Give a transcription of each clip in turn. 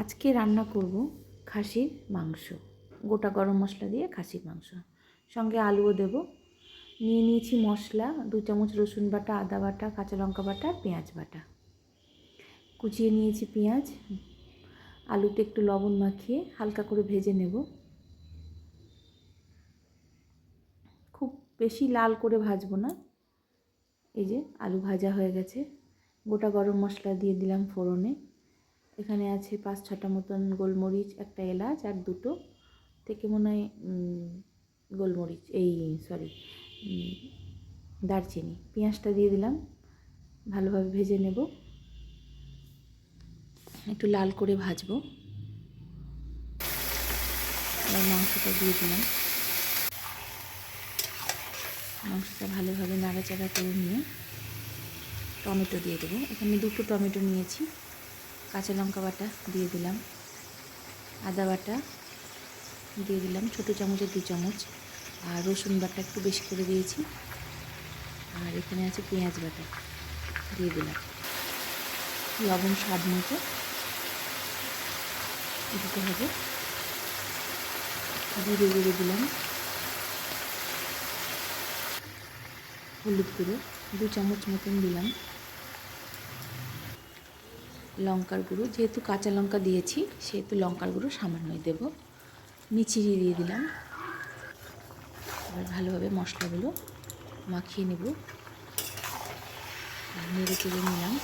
আজকে রান্না করব খাসির মাংস। গোটা গরম মশলা দিয়ে খাসির মাংস। সঙ্গে আলুও দেব। নিয়ে নিয়েছি মশলা, দু চামচ রসুন বাটা, আদা বাটা, কাঁচা লঙ্কা বাটা পেঁয়াজ বাটা। কুচিয়ে নিয়েছি পেঁয়াজ। আলুতে একটু লবণ মাখিয়ে হালকা করে ভেজে নেব। খুব বেশি লাল করে ভাজবো না। এই যে আলু ভাজা হয়ে গেছে। গোটা গরম মশলা দিয়ে দিলাম ফোড়নে। এখানে আছে পাঁচ ছটা মতন গোলমরিচ, একটা এলাচ আর দুটো থেকে মনে হয় গোলমরিচ, এই সরি দারচিনি। পেঁয়াজটা দিয়ে দিলাম, ভালোভাবে ভেজে নেব। একটু লাল করে ভাজবো। মাংসটা দিয়ে দিলাম। মাংসটা ভালোভাবে নাড়াচাড়া করে নিয়ে টমেটো দিয়ে দেবো। এখানে দুটো টমেটো নিয়েছি। কাঁচা লঙ্কা বাটা দিয়ে দিলাম। আদা বাটা দিয়ে দিলাম, ছোটো চামচে দু চামচ। আর রসুন বাটা একটু বেশি করে দিয়েছি। আর এখানে আছে পেঁয়াজ বাটা দিয়ে দিলাম। লবণ স্বাদ মতো দিতে হবে। জিরে গুঁড়ো দিলাম। হলুদ গুঁড়ো দু চামচ মতন দিলাম। লঙ্কার গুঁড়ো, যেহেতু কাঁচা লঙ্কা দিয়েছি, সেহেতু লঙ্কার গুঁড়ো সামান্যই দেব। মিচিরি দিয়ে দিলাম। এবার ভালোভাবে মশলাগুলো মাখিয়ে নেব। নেড়ে চেড়ে নিলাম।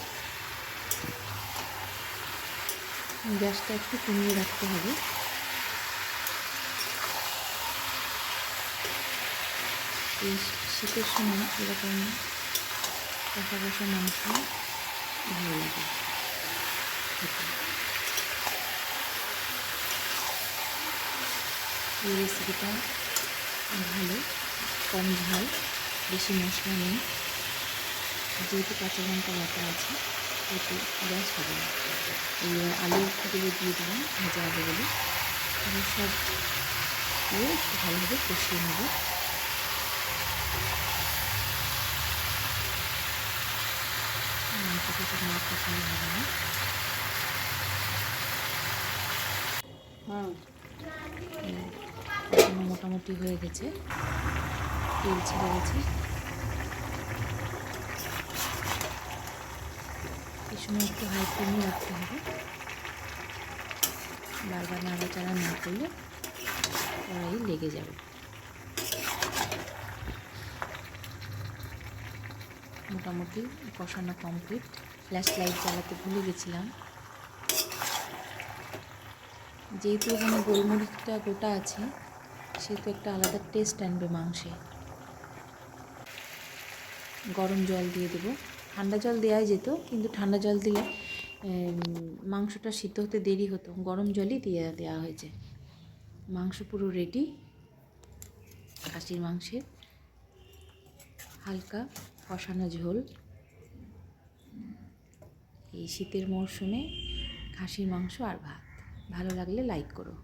গ্যাসটা একটু কমিয়ে রাখতে হবে। এই শীতের সময় এরকম কষা কষা মাংস ভালো লাগে। এই রেসিপিটা ভালো, কম ঝাল, বেশি মশলা নেই। যেহেতু কাঁচা লঙ্কা বাটা আছে সেহেতু গ্যাস হবে। না এবার আলুগুলো দিয়ে দিলাম, ভাজা আলুগুলো এবার সব দিয়ে একটু ভালোভাবে কষিয়ে নেব। কষালে হবে না কষানো মোটামুটি হয়ে গেছে। তেল ছেড়ে গেছে। এই সময় একটু হাই ফ্লেমে রাখতে হবে। বারবার নাড়াচাড়া না করলে কড়াই লেগে যাবে। মোটামুটি কষানো কমপ্লিট ফ্ল্যাশ লাইট জ্বালাতে ভুলে গেছিলাম। যেহেতু এখানে গোলমরিচটা গোটা আছে, সেহেতু একটা আলাদা টেস্ট আনবে মাংসে। গরম জল দিয়ে দেবো। ঠান্ডা জল দেওয়াই যেত, কিন্তু ঠান্ডা জল দিলে মাংসটা সিদ্ধ হতে দেরি হতো। গরম জলই দিয়ে দেওয়া হয়েছে। মাংস পুরো রেডি খাসির মাংসের হালকা কষানো ঝোল। এই শীতের মরশুমে খাসির মাংস আর ভাত। ভালো লাগলে লাইক করো।